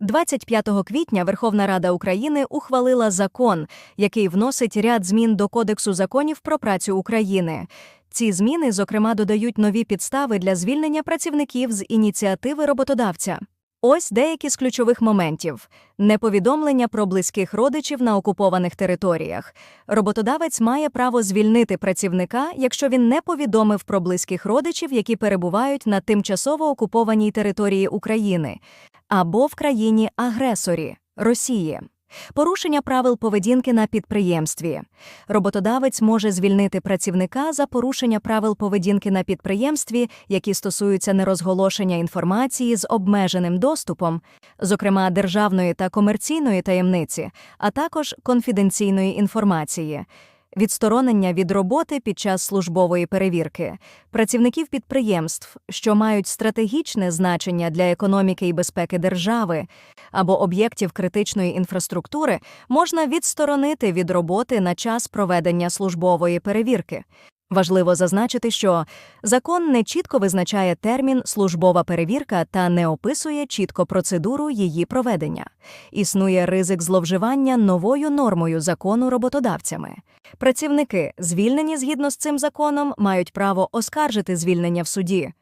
25 квітня Верховна Рада України ухвалила закон, який вносить ряд змін до Кодексу законів про працю України. Ці зміни, зокрема, додають нові підстави для звільнення працівників з ініціативи роботодавця. Ось деякі з ключових моментів: неповідомлення про близьких родичів на окупованих територіях. Роботодавець має право звільнити працівника, якщо він не повідомив про близьких родичів, які перебувають на тимчасово окупованій території України або в країні-агресорі Росії. Порушення правил поведінки на підприємстві. Роботодавець може звільнити працівника за порушення правил поведінки на підприємстві, які стосуються нерозголошення інформації з обмеженим доступом, зокрема державної та комерційної таємниці, а також конфіденційної інформації. Відсторонення від роботи під час службової перевірки працівників підприємств, що мають стратегічне значення для економіки і безпеки держави, або об'єктів критичної інфраструктури, можна відсторонити від роботи на час проведення службової перевірки. Важливо зазначити, що закон не чітко визначає термін службова перевірка та не описує чітко процедуру її проведення. Існує ризик зловживання новою нормою закону роботодавцями. Працівники, звільнені згідно з цим законом, мають право оскаржити звільнення в суді.